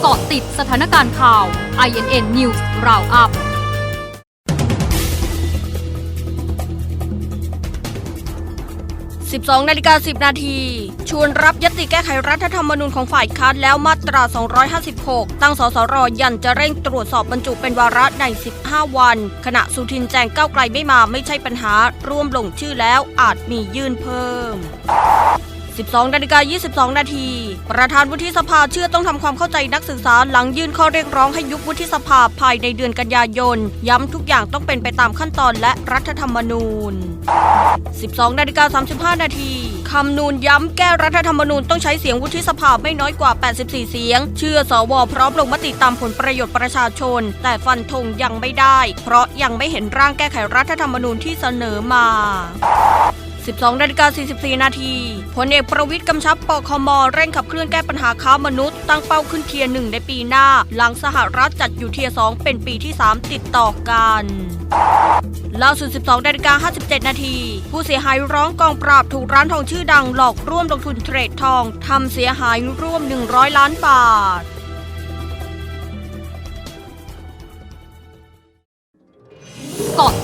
เกาะติดสถานการณ์ข่าว INN News Roundup 12นาฬิกา10 นาที ชวนรับยติแก้ไขรัฐธรรมนูญของฝ่ายค้านแล้วมาตรา 256 ตั้งสสรยันจะเร่งตรวจสอบบรรจุเป็นวาระใน 15 วัน ขณะสุทินแจงก้าวไกลไม่มาไม่ใช่ปัญหา ร่วมลงชื่อแล้วอาจมียื่นเพิ่ม 12นาฬิกา22 นาที ประธานวุฒิสภาเชื่อต้องทำความเข้าใจนักศึกษาหลังยื่นข้อเรียกร้องให้ยุบวุฒิสภาภายในเดือนกันยายน ย้ำทุกอย่างต้องเป็นไปตามขั้นตอนและรัฐธรรมนูญ 12นาฬิกา35 นาทีคำนูนย้ำแก้รัฐธรรมนูญต้องใช้เสียงวุฒิสภาไม่น้อยกว่า 84 เสียง เชื่อสวพร้อมลงมติตามผลประโยชน์ประชาชน แต่ฟันธงยังไม่ได้ เพราะยังไม่เห็นร่างแก้ไขรัฐธรรมนูญที่เสนอมา 12นาฬิกา44 นาทีพลเอกประวิทย์กำชับปคมเร่งขับเคลื่อนแก้ปัญหาค้ามนุษย์ ตั้งเป้าขึ้นเทียร์หนึ่งในปีหน้า หลังสหรัฐจัดอยู่เทียร์สองเป็นปีที่ 3 ติดต่อกันล่าสุด 12นาฬิกา57 นาที ผู้เสียหายร้องกองปราบถูกร้านทองชื่อดังหลอกร่วมลงทุนเทรดทองทำเสียหายร่วม 100 ล้านบาท